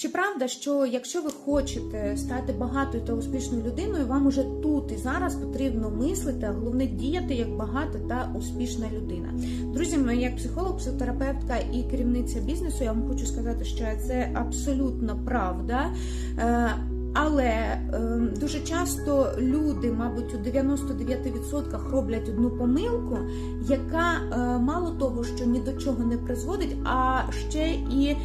Чи правда, що якщо ви хочете стати багатою та успішною людиною, вам уже тут і зараз потрібно мислити, а головне діяти як багата та успішна людина? Друзі, мої, як психолог, психотерапевтка і керівниця бізнесу, я вам хочу сказати, що це абсолютно правда. Але е, дуже часто люди, мабуть, у 99% роблять одну помилку, яка е, мало того, що ні до чого не призводить, а ще і е,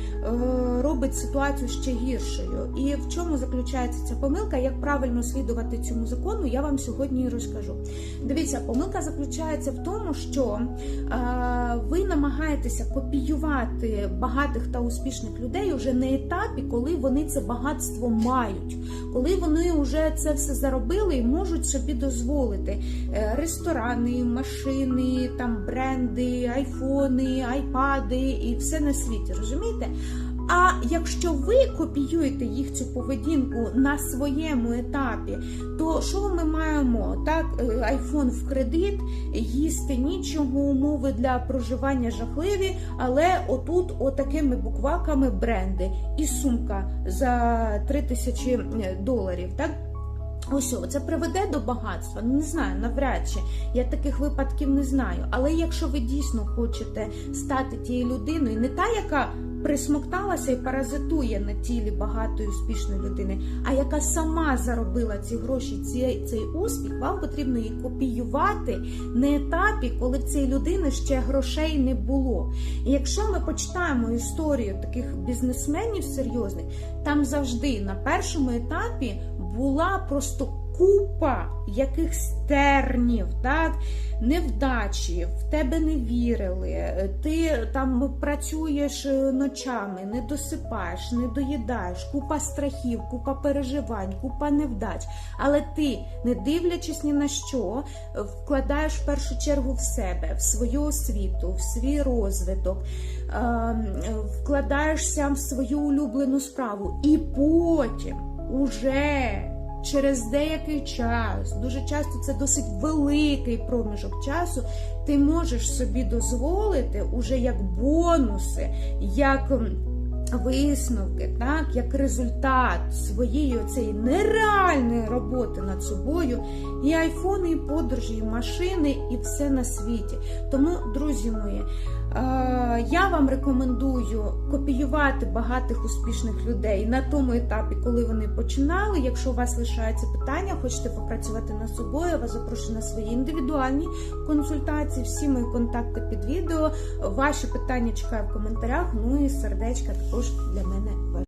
робить ситуацію ще гіршою. І в чому заключається ця помилка? Як правильно слідувати цьому закону, я вам сьогодні і розкажу. Дивіться, помилка заключається в тому, що е, ви намагаєтеся копіювати багатих та успішних людей уже на етапі, коли вони це багатство мають, коли вони вже це все заробили і можуть собі дозволити Е, ресторани, машини, там бренди, айфони, айпади і все на світі. Розумієте? А якщо ви копіюєте їх цю поведінку на своєму етапі, то що ми маємо? Так, е, айфон в кредит, їсти нічого, умови для проживання жахливі, але отут отакими букваками бренди і сумка за 3 тисячі доларів. Так? Ось це приведе до багатства. Не знаю, навряд чи я таких випадків не знаю. Але якщо ви дійсно хочете стати тією людиною, не та, яка присмокталася і паразитує на тілі багатої успішної людини, а яка сама заробила ці гроші, цей, цей успіх, вам потрібно її копіювати на етапі, коли в цієї людини ще грошей не було. І якщо ми почитаємо історію таких бізнесменів серйозних, там завжди на першому етапі була просто купа якихось тернів, так, невдачі, в тебе не вірили, ти там працюєш ночами, не досипаєш, не доїдаєш, купа страхів, купа переживань, купа невдач. Але ти, не дивлячись ні на що, вкладаєш в першу чергу в себе, в свою освіту, в свій розвиток, ем, вкладаєшся в свою улюблену справу. І потім уже через деякий час, дуже часто це досить великий проміжок часу, ти можеш собі дозволити уже як бонуси, як висновки, так, як результат своєї цієї нереальної роботи над собою, і айфони, і подорожі, і машини, і все на світі. Тому, друзі мої, я вам рекомендую копіювати багатих успішних людей на тому етапі, коли вони починали. Якщо у вас лишаються питання, хочете попрацювати над собою, я вас запрошую на свої індивідуальні консультації. Всі мої контакти під відео. Ваші питання чекаю в коментарях. Ну і сердечка також для мене важливі.